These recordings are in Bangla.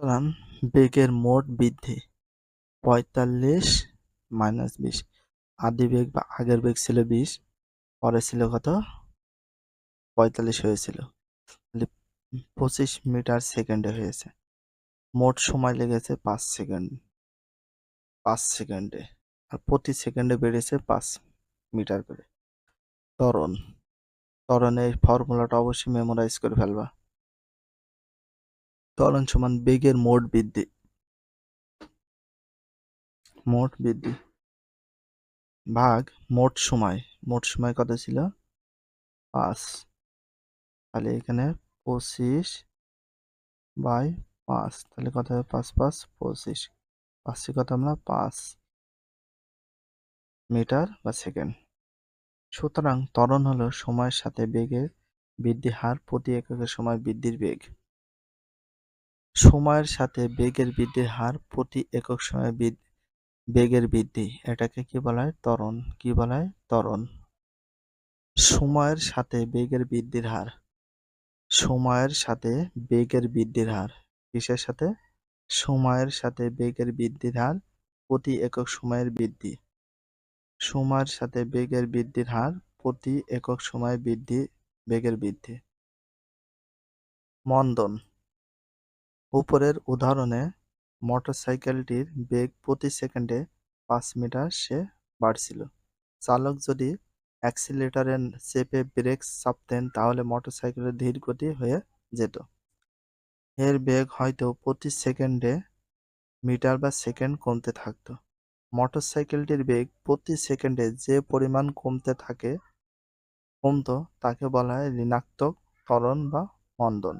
সুতরাং বেগের মোট বৃদ্ধি পঁয়তাল্লিশ মাইনাস বিশ। আদি বেগ বা আগের বেগ ছিল বিশ পরে ছিল কত? পঁয়তাল্লিশ হয়েছিল। পঁচিশ মিটার সেকেন্ডে হয়েছে। মোট সময় লেগেছে পাঁচ সেকেন্ড। পাঁচ সেকেন্ডে। আর প্রতি সেকেন্ডে বেড়েছে পাঁচ মিটার করে। ত্বরণ। তরণের ফর্মুলাটা অবশ্যই মেমোরাইজ করে ফেলবা। ত্বরণ সমান বেগের মোট বৃদ্ধি। মোট বৃদ্ধি। ভাগ মোট সময়। মোট সময় কত ছিল? পাঁচ। তাহলে এখানে পঁচিশ বাই পাঁচ। তাহলে কত হবে? পাঁচ পাঁচ, পঁচিশ। পাঁচটি কত আমরা? পাঁচ মিটার বা সেকেন্ড। সুতরাং ত্বরণ হলো সময়ের সাথে বেগের বৃদ্ধি হার প্রতি এককের সময় বৃদ্ধির বেগ। সময়ের সাথে বেগের বৃদ্ধির হার প্রতি একক সময় বেগের বৃদ্ধি। এটাকে কি বলা হয়? ত্বরণ। কি বলা হয়? ত্বরণ। সময়ের সাথে বেগের বৃদ্ধির হার। সময়ের সাথে বেগের বৃদ্ধির হার। কিসের সাথে? সময়ের সাথে বেগের বৃদ্ধির হার প্রতি একক সময়ের বৃদ্ধি। সময়ের সাথে বেগের বৃদ্ধির হার প্রতি একক সময় বৃদ্ধি, বেগের বৃদ্ধি। মন্দন। উপরের উদাহরণে, মোটরসাইকেলটির বেগ প্রতি সেকেন্ডে পাঁচ মিটার সে বাড়ছিল। চালক যদি অ্যাক্সিলেটারে চেপে ব্রেক চাপতেন তাহলে মোটরসাইকেলের ধীর গতি হয়ে যেত। এর বেগ হয়তো প্রতি সেকেন্ডে মিটার বা সেকেন্ড কমতে থাকতো। মোটরসাইকেলটির বেগ প্রতি সেকেন্ডে যে পরিমাণ কমতে থাকে, কমতো, তাকে বলা হয় ঋণাত্মক ত্বরণ বা মন্দন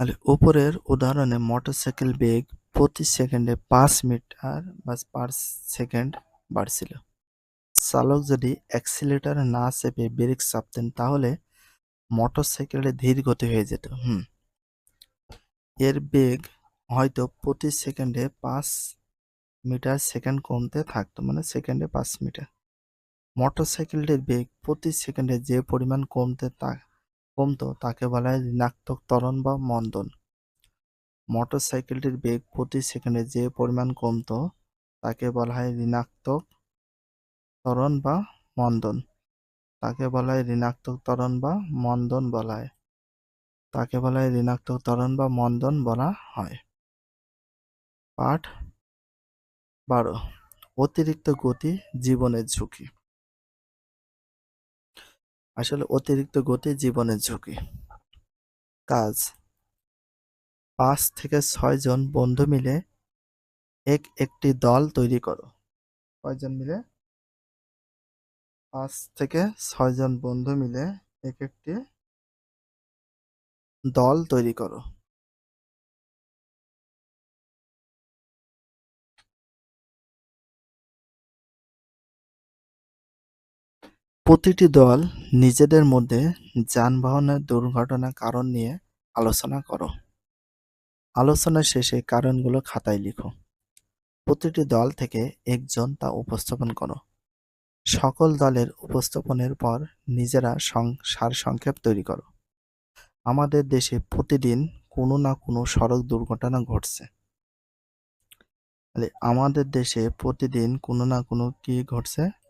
তাহলে উপরের উদাহরণে মোটরসাইকেল বেগ প্রতি সেকেন্ডে পাঁচ মিটার বা পার সেকেন্ড বাড়ছিল। চালক যদি অ্যাক্সিলেটার না চেপে ব্রেক চাপতেন, তাহলে মোটরসাইকেলের ধীর গতি হয়ে যেত। হুম। এর বেগ হয়তো প্রতি সেকেন্ডে পাঁচ মিটার সেকেন্ড কমতে থাকতো মানে সেকেন্ডে পাঁচ মিটার। মোটরসাইকেলটির বেগ প্রতি সেকেন্ডে যে পরিমাণ কমতে কমতো, তাকে বলা হয় ঋণাত্মক ত্বরণ বা মন্দন। মোটরসাইকেলটির বেগ প্রতি সেকেন্ডে যে পরিমাণ কমতো, তাকে বলা হয় ঋণাত্মক ত্বরণ বা মন্দন। তাকে বলা হয় ঋণাত্মক ত্বরণ বা মন্দন বলা হয়। তাকে বলা হয় ঋণাত্মক ত্বরণ বা মন্দন বলা হয়। পাঠ বারো। অতিরিক্ত গতি জীবনের ঝুঁকি। আসলে অতিরিক্ত গতি জীবনের ঝুঁকি। কাজ। পাঁচ থেকে ছয় জন বন্ধু মিলে এক একটি দল তৈরি করো। কয়জন মিলে? পাঁচ থেকে ছয়জন বন্ধু মিলে এক একটি দল তৈরি করো। প্রতিটি দল নিজেদের মধ্যে যানবাহনের দুর্ঘটনা কারণ নিয়ে আলোচনা করো। আলোচনা শেষে কারণগুলো খাতায় লিখো। প্রতিটি দল থেকে একজন তা উপস্থাপন করো। সকল দলের উপস্থাপনের পর নিজেরা সারসংক্ষেপ তৈরি করো। আমাদের দেশে প্রতিদিন কোনো না কোনো সড়ক দুর্ঘটনা ঘটছে। আমাদের দেশে প্রতিদিন কোনো না কোনো কি ঘটছে?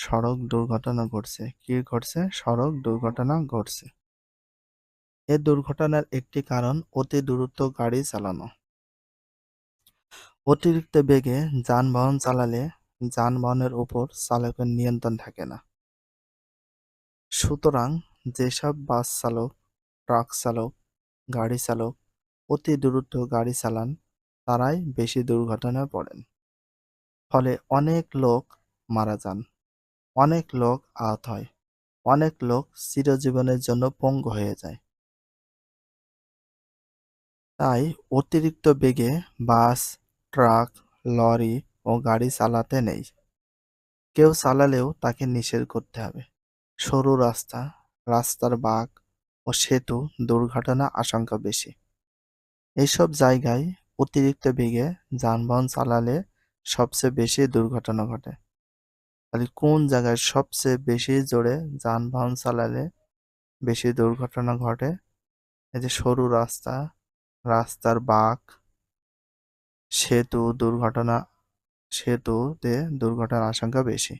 সড়ক দুর্ঘটনা ঘটছে। কি ঘটছে? সড়ক দুর্ঘটনা ঘটছে। এ দুর্ঘটনার একটি কারণ অতি দ্রুত গাড়ি চালানো। অতিরিক্ত বেগে যানবাহন চালালে যানবাহনের উপর চালকের নিয়ন্ত্রণ থাকে না। সুতরাং যেসব বাস চালক, ট্রাক চালক, গাড়ি চালক অতি দ্রুত গাড়ি চালান, তারাই বেশি দুর্ঘটনায় পড়েন। ফলে অনেক লোক মারা যান। অনেক লোক আহত হয়। অনেক লোক চিরজীবনের জন্য পঙ্গু হয়ে যায়। তাই অতিরিক্ত বেগে বাস, ট্রাক, লরি ও গাড়ি চালাতে নেই। কেউ চালালেও তাকে নিষেধ করতে হবে। সরু রাস্তা, রাস্তার বাঘ ও সেতু দুর্ঘটনা আশঙ্কা বেশি। এইসব জায়গায় অতিরিক্ত বেগে যানবাহন চালালে সবচেয়ে বেশি দুর্ঘটনা ঘটে। তাহলে কোন জায়গায় সবচেয়ে বেশি জোরে যানবাহন চালালে বেশি দুর্ঘটনা ঘটে? এই যে সরু রাস্তা, রাস্তার বাঁক, সেতু দুর্ঘটনা, সেতুতে দুর্ঘটনার আশঙ্কা বেশি।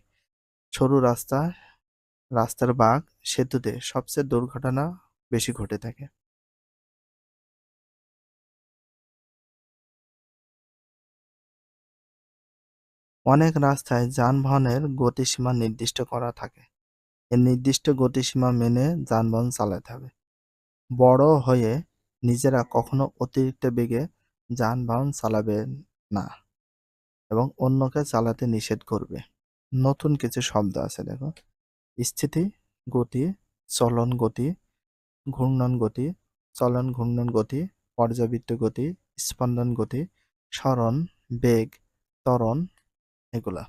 সরু রাস্তা, রাস্তার বাঁক, সেতুতে সবচেয়ে দুর্ঘটনা বেশি ঘটে থাকে। অনেক রাস্তায় যানবাহনের গতিসীমা নির্দিষ্ট করা থাকে। এই নির্দিষ্ট গতিসীমা মেনে যানবাহন চালাতে হবে। বড় হয়ে নিজেরা কখনো অতিরিক্ত বেগে যানবাহন চালাবেন না এবং অন্যকে চালাতে নিষেধ করবে। নতুন কিছু শব্দ আছে, দেখো। স্থিতি, গতি, চলন গতি, ঘূর্ণন গতি, চলন, ঘূর্ণন গতি, পর্যাবৃত্ত গতি, স্পন্দন গতি, স্মরণ, বেগ, ত্বরণ এগুলা।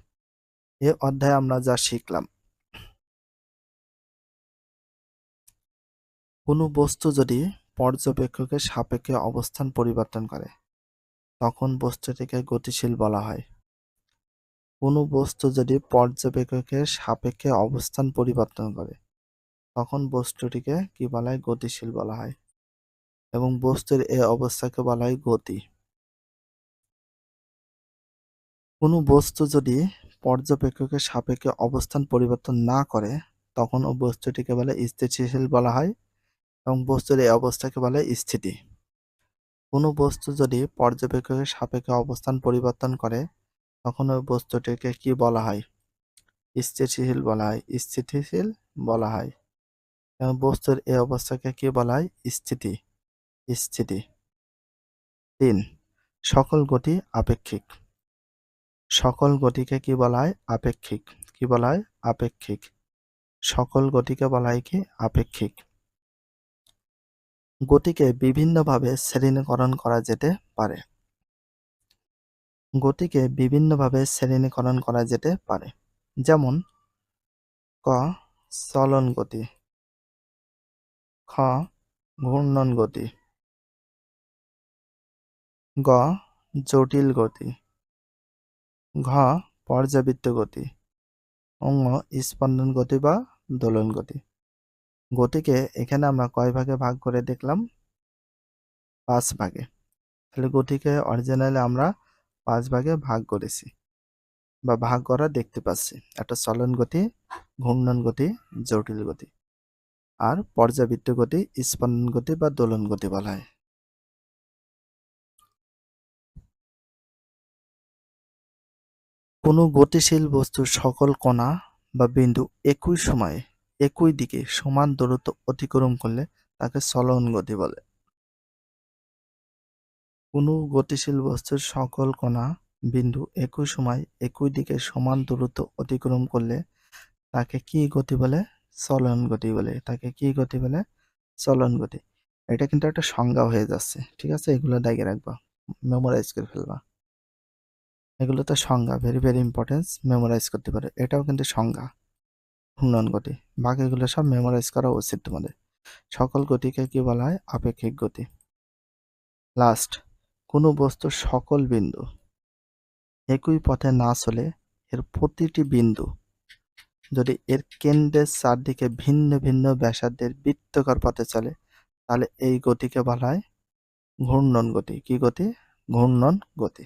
এ অধ্যায়ে আমরা যা শিখলাম। কোনো বস্তু যদি পর্যবেক্ষকের সাপেক্ষে অবস্থান পরিবর্তন করে, তখন বস্তুটিকে গতিশীল বলা হয়। কোনো বস্তু যদি পর্যবেক্ষকের সাপেক্ষে অবস্থান পরিবর্তন করে, তখন বস্তুটিকে কি বলা হয়? গতিশীল বলা হয়। এবং বস্তুর এ অবস্থাকে বলা হয় গতি। কোনো বস্তু যদি পর্যবেক্ষকের সাপেক্ষে অবস্থান পরিবর্তন না করে, তখন ও বস্তুটিকে বলে স্থিতিশীল বলা হয় এবং বস্তুর এই অবস্থাকে বলে স্থিতি। কোনো বস্তু যদি পর্যবেক্ষকের সাপেক্ষে অবস্থান পরিবর্তন করে, তখন ওই বস্তুটিকে কি বলা হয়? স্থিতিশীল বলা হয়। স্থিতিশীল বলা হয়। এবং বস্তুর এই অবস্থাকে কি বলা হয়? স্থিতি। স্থিতি। তিন। সকল গতি আপেক্ষিক। সকল গতিকে কি বলা হয় আপেক্ষিক? কি বলা হয় আপেক্ষিক? সকল গতিকে বলা হয় কি আপেক্ষিক? গতিকে বিভিন্নভাবে শ্রেণীকরণ করা যেতে পারে। গতিকে বিভিন্নভাবে শ্রেণীকরণ করা যেতে পারে। যেমন, ক চলন গতি, খ ঘূর্ণন গতি, গ জটিল গতি ঘ, পর্যাবৃত্ত গতি। অঙ্গ, স্পন্দন গতি বা দোলন গতি। গতিকে এখানে আমরা কয় ভাগে ভাগ করে দেখলাম? পাঁচ ভাগে। তাহলে গতিকে অরিজিনালি আমরা পাঁচ ভাগে ভাগ করেছি বা ভাগ করা দেখতে পাচ্ছি। একটা চলন গতি, ঘূর্ণন গতি, জটিল গতি। আর পর্যাবৃত্ত গতি, স্পন্দন গতি বা দোলন গতি বলা হয়। কোনো গতিশীল বস্তুর সকল কণা বা বিন্দু একই সময়ে একই দিকে সমান দূরত্ব অতিক্রম করলে তাকে চলন গতি বলে। কোনো গতিশীল বস্তুর সকল কণা, বিন্দু একই সময় একই দিকে সমান দূরত্ব অতিক্রম করলে তাকে কি গতি বলে? চলন গতি বলে। তাকে কি গতি বলে? চলন গতি। এটা কিন্তু একটা সংজ্ঞা হয়ে যাচ্ছে। ঠিক আছে? এগুলো দাগিয়ে রাখবা। মেমোরাইজ করে ফেলবা। এগুলো তো সংজ্ঞা ভেরি ভেরি ইম্পর্টেন্স মেমোরাইজ করতে পারে। এটাও কিন্তু সংজ্ঞা। ঘূর্ণন গতি। বাকিগুলো সব মেমোরাইজ করা উচিত তোমাদের। সকল গতিকে কি বলা হয়? আপেক্ষিক গতি। লাস্ট কোনো বস্তুর সকল বিন্দু, একই পথে না চলে এর প্রতিটি বিন্দু, যদি এর কেন্দ্রের চারদিকে ভিন্ন ভিন্ন ব্যাসার্ধের বৃত্তকার পথে চলে, তাহলে এই গতিকে বলা হয় ঘূর্ণন গতি। কি গতি? ঘূর্ণন গতি।